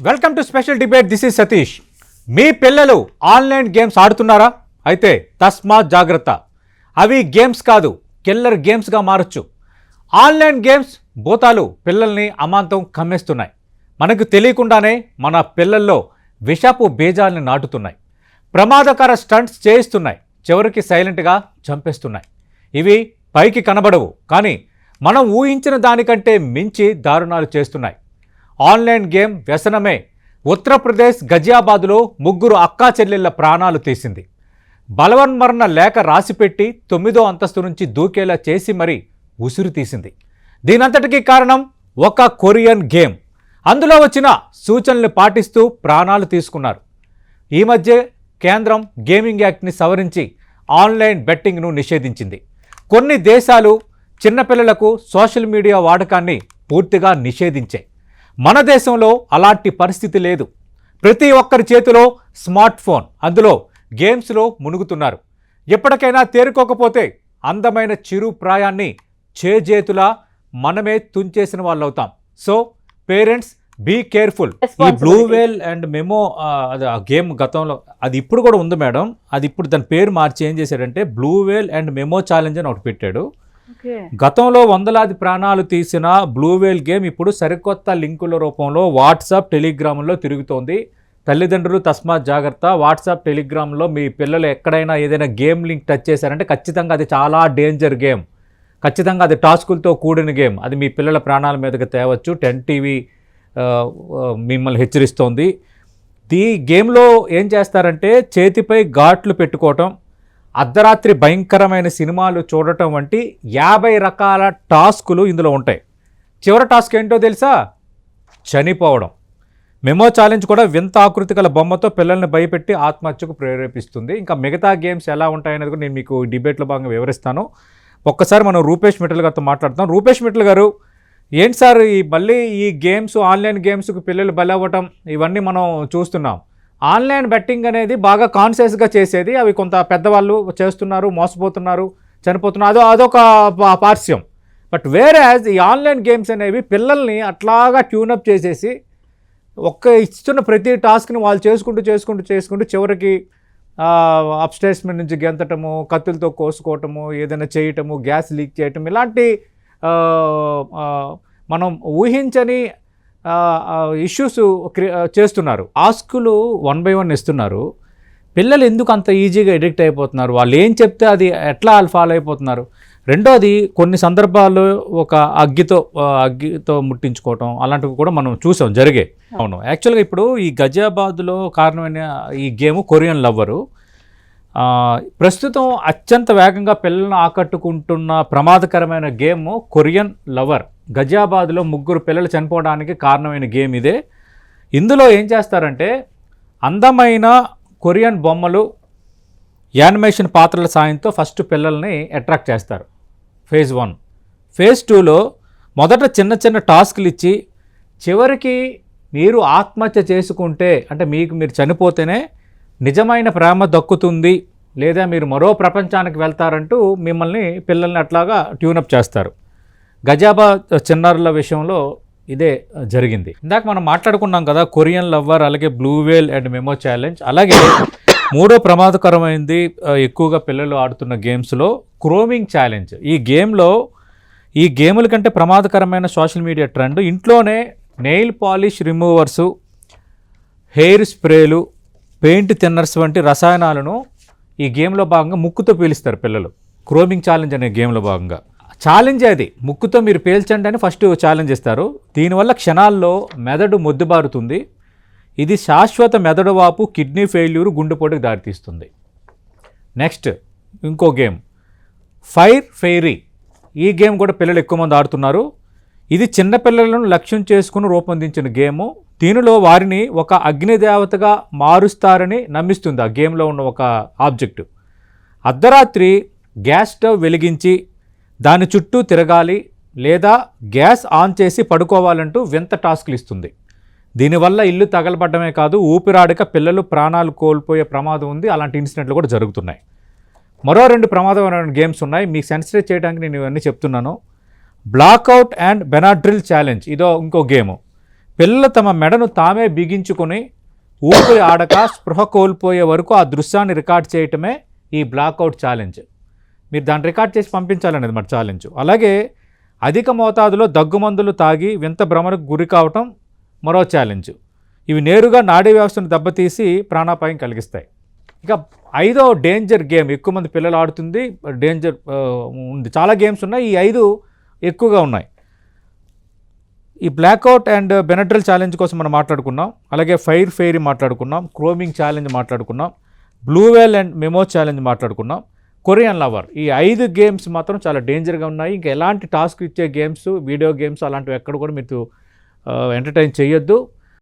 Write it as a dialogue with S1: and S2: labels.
S1: Welcome to special debate this is Satish. మీ పిల్లలు online games ఆడుతున్నారా? అయితే తస్మాత్ జాగ్రత్త. అవి గేమ్స్ కాదు కిల్లర్ గేమ్స్గా మారచ్చు. ఆన్లైన్ గేమ్స్ భూతాలు పిల్లల్ని అమాంతం కమ్మేస్తున్నాయి. మనకు తెలియకుండానే మన పిల్లల్లో విషపు బీజాల్ని నాటుతున్నాయి. ప్రమాదకర స్టంట్స్ చేయిస్తున్నాయి. చివరికి సైలెంట్గా చంపేస్తున్నాయి. ఇవి పైకి కనబడవు కానీ మనం ఊహించిన దానికంటే మించి దారుణాలు చేస్తున్నాయి. Online game వ్యసనమే. ఉత్తరప్రదేశ్ గజియాబాద్లో ముగ్గురు అక్కా చెల్లెళ్ళ ప్రాణాలు తీసింది. బలవన్మరణ లేఖ రాసిపెట్టి తొమ్మిదో అంతస్తు నుంచి దూకేలా చేసి మరీ ఉసురు తీసింది. దీనంతటికీ కారణం ఒక కొరియన్ గేమ్. అందులో వచ్చిన సూచనలు పాటిస్తూ ప్రాణాలు తీసుకున్నారు. ఈ మధ్య కేంద్రం గేమింగ్ యాక్ట్ని సవరించి ఆన్లైన్ బెట్టింగ్ను నిషేధించింది. కొన్ని దేశాలు చిన్నపిల్లలకు సోషల్ మీడియా వాడకాన్ని పూర్తిగా నిషేధించాయి. మన దేశంలో అలాంటి పరిస్థితి లేదు. ప్రతి ఒక్కరి చేతిలో స్మార్ట్ ఫోన్ అందులో గేమ్స్లో మునుగుతున్నారు. ఎప్పటికైనా తేరుకోకపోతే అందమైన చిరు ప్రాయాన్ని చేజేతులా మనమే తుంచేసిన వాళ్ళు అవుతాం సో పేరెంట్స్ బీ కేర్ఫుల్. ఈ బ్లూ వేల్ అండ్ మెమో అది ఆ గేమ్ గతంలో అది ఇప్పుడు కూడా ఉంది మేడం. అది ఇప్పుడు దాని పేరు మార్చి ఏం చేశాడంటే blue whale and Momo challenge అని ఒకటి పెట్టాడు. గతంలో వందలాది ప్రాణాలు తీసిన బ్లూవేల్ గేమ్ ఇప్పుడు సరికొత్త లింకుల రూపంలో వాట్సాప్ టెలిగ్రామ్లో తిరుగుతోంది. తల్లిదండ్రులు తస్మాత్ జాగ్రత్త. వాట్సాప్ టెలిగ్రామ్లో మీ పిల్లలు ఎక్కడైనా ఏదైనా గేమ్ లింక్ టచ్ చేశారంటే ఖచ్చితంగా అది చాలా డేంజర్ గేమ్. ఖచ్చితంగా అది టాస్కులతో కూడిన గేమ్. అది మీ పిల్లల ప్రాణాల మీదకి తేవచ్చు. టెన్ టీవీ మిమ్మల్ని హెచ్చరిస్తోంది. ఈ గేమ్లో ఏం చేస్తారంటే చేతిపై ఘాట్లు పెట్టుకోవటం. అర్ధరాత్రి భయంకరమైన సినిమాలు చూడటం వంటి యాభై రకాల టాస్కులు ఇందులో ఉంటాయి. చివరి టాస్క్ ఏంటో తెలుసా? చనిపోవడం. మెమో ఛాలెంజ్ కూడా వింత ఆకృతి గల బొమ్మతో పిల్లల్ని భయపెట్టి ఆత్మహత్యకు ప్రేరేపిస్తుంది. ఇంకా మిగతా గేమ్స్ ఎలా ఉంటాయనేది కూడా నేను మీకు డిబేట్లో భాగంగా వివరిస్తాను. ఒక్కసారి మనం రూపేష్ మిఠల్ గారితో మాట్లాడుతాం. రూపేష్ మిఠల్ గారు ఏంటి సార్ ఈ మళ్ళీ ఈ గేమ్స్ ఆన్లైన్ గేమ్స్కి పిల్లలు బలవ్వటం ఇవన్నీ మనం చూస్తున్నాం. ఆన్లైన్ బెట్టింగ్ అనేది బాగా కాన్షియస్గా చేసేది. అవి కొంత పెద్దవాళ్ళు చేస్తున్నారు మోసపోతున్నారు చనిపోతున్నారు. అదో అదొక పార్శ్యం బట్ వేరే ఈ ఆన్లైన్ గేమ్స్ అనేవి పిల్లల్ని అట్లాగా ట్యూనప్ చేసేసి ఒక్క ఇస్తున్న ప్రతి టాస్క్ని వాళ్ళు చేసుకుంటూ చేసుకుంటూ చేసుకుంటూ చివరికి అప్స్టేర్స్ నుంచి గెంతటము కత్తులతో కోసుకోవటము ఏదైనా చేయటము గ్యాస్ లీక్ చేయటం ఇలాంటి మనం ఊహించని ఇష్యూస్ చేస్తున్నారు. ఆస్కులు వన్ బై వన్ ఇస్తున్నారు. పిల్లలు ఎందుకు అంత ఈజీగా ఎడిక్ట్ అయిపోతున్నారు? వాళ్ళు ఏం చెప్తే అది ఎట్లా ఫాలో అయిపోతున్నారు? రెండోది కొన్ని సందర్భాల్లో ఒక అగ్గితో అగ్గితో ముట్టించుకోవటం అలాంటివి కూడా మనం చూసాం జరిగే అవును. యాక్చువల్గా ఇప్పుడు ఈ గజియాబాద్లో కారణమైన ఈ గేమ్ కొరియన్ లవ్వరు ప్రస్తుతం అత్యంత వేగంగా పిల్లలను ఆకట్టుకుంటున్న ప్రమాదకరమైన గేమ్ కొరియన్ లవర్ గజియాబాద్లో ముగ్గురు పిల్లలు చనిపోవడానికి కారణమైన గేమ్ ఇదే. ఇందులో ఏం చేస్తారంటే అందమైన కొరియన్ బొమ్మలు యానిమేషన్ పాత్రల సాయంతో ఫస్ట్ పిల్లల్ని అట్రాక్ట్ చేస్తారు. Phase one. ఫేజ్ టూలో మొదట చిన్న చిన్న టాస్క్లు ఇచ్చి చివరికి మీరు ఆత్మహత్య చేసుకుంటే అంటే మీకు మీరు చనిపోతేనే నిజమైన ప్రేమ దక్కుతుంది లేదా మీరు మరో ప్రపంచానికి వెళ్తారంటూ మిమ్మల్ని పిల్లల్ని అట్లాగా ట్యూనప్ చేస్తారు. గజాబా చిన్నారుల విషయంలో ఇదే జరిగింది. ఇందాక మనం మాట్లాడుకున్నాం కదా కొరియన్ లవ్వర్ అలాగే blue whale and Momo challenge. అలాగే మూడో ప్రమాదకరమైనది ఎక్కువగా పిల్లలు ఆడుతున్న గేమ్స్లో క్రోమింగ్ ఛాలెంజ్. ఈ గేమ్లో ఈ గేముల కంటే ప్రమాదకరమైన సోషల్ మీడియా ట్రెండ్ ఇంట్లోనే నెయిల్ పాలిష్ రిమూవర్సు హెయిర్ స్ప్రేలు పెయింట్ థిన్నర్స్ వంటి రసాయనాలను ఈ గేమ్లో భాగంగా ముక్కుతో పీలుస్తారు పిల్లలు. క్రోమింగ్ ఛాలెంజ్ అనే గేమ్లో భాగంగా. ఛాలెంజ్ అది. ముక్కుతో మీరు పేల్చండి అని ఫస్ట్ ఛాలెంజ్ ఇస్తారు దీనివల్ల క్షణాల్లో మెదడు మొద్దుబారుతుంది. ఇది శాశ్వత మెదడు వాపు కిడ్నీ ఫెయిల్యూర్ గుండెపోటుకు దారితీస్తుంది. నెక్స్ట్ ఇంకో గేమ్. Fire fairy. ఈ గేమ్ కూడా పిల్లలు ఎక్కువ మంది ఆడుతున్నారు. ఇది చిన్నపిల్లలను లక్ష్యం చేసుకుని రూపొందించిన గేము. దీనిలో వారిని ఒక అగ్నిదేవతగా మారుస్తారని నమ్మిస్తుంది ఆ గేమ్లో ఉన్న ఒక ఆబ్జెక్టు. అర్ధరాత్రి గ్యాస్ స్టవ్ వెలిగించి దాని చుట్టూ తిరగాలి లేదా గ్యాస్ ఆన్ చేసి పడుకోవాలంటూ వింత టాస్క్లు ఇస్తుంది. దీనివల్ల ఇల్లు తగలబడ్డమే కాదు ఊపిరాడక పిల్లలు ప్రాణాలు కోల్పోయే ప్రమాదం ఉంది. అలాంటి ఇన్సిడెంట్లు కూడా జరుగుతున్నాయి. మరో రెండు ప్రమాదమైన గేమ్స్ ఉన్నాయి. మీకు సెన్సిటైజ్ చేయడానికి నేను ఇవన్నీ చెప్తున్నాను. Blackout and Benadryl challenge. ఇదో ఇంకో గేమ్. పిల్లలు తమ మెడను తామే బిగించుకొని ఊపిరి ఆడక స్పృహ కోల్పోయే వరకు ఆ దృశ్యాన్ని రికార్డ్ చేయటమే ఈ బ్లాక్అవుట్ ఛాలెంజ్. మీరు దాన్ని రికార్డ్ చేసి పంపించాలనేది మరి ఛాలెంజ్ అలాగే అధిక మోతాదులో దగ్గుమందులు తాగి వింత భ్రమలకు గురి కావటం మరో ఛాలెంజ్ ఇవి నేరుగా నాడీ వ్యవస్థను దెబ్బతీసి ప్రాణాపాయం కలిగిస్తాయి. ఇక ఐదో డేంజర్ గేమ్ ఎక్కువ మంది పిల్లలు ఆడుతుంది డేంజర్ ఉంది. చాలా గేమ్స్ ఉన్నాయి. ఈ ఐదు ఎక్కువగా ఉన్నాయి. ఈ బ్లాక్అవుట్ అండ్ బెనట్రల్ ఛాలెంజ్ కోసం మనం మాట్లాడుకున్నాం. అలాగే ఫైర్ ఫెయిరీ మాట్లాడుకున్నాం. క్రోమింగ్ ఛాలెంజ్ మాట్లాడుకున్నాం. Blue whale and Momo challenge మాట్లాడుకున్నాం. Korean lover. ఈ ఐదు గేమ్స్ మాత్రం చాలా డేంజర్గా ఉన్నాయి. ఇంకా ఎలాంటి టాస్క్ ఇచ్చే గేమ్స్ వీడియో గేమ్స్ అలాంటివి ఎక్కడ కూడా మీరు ఎంటర్టైన్ చేయొద్దు.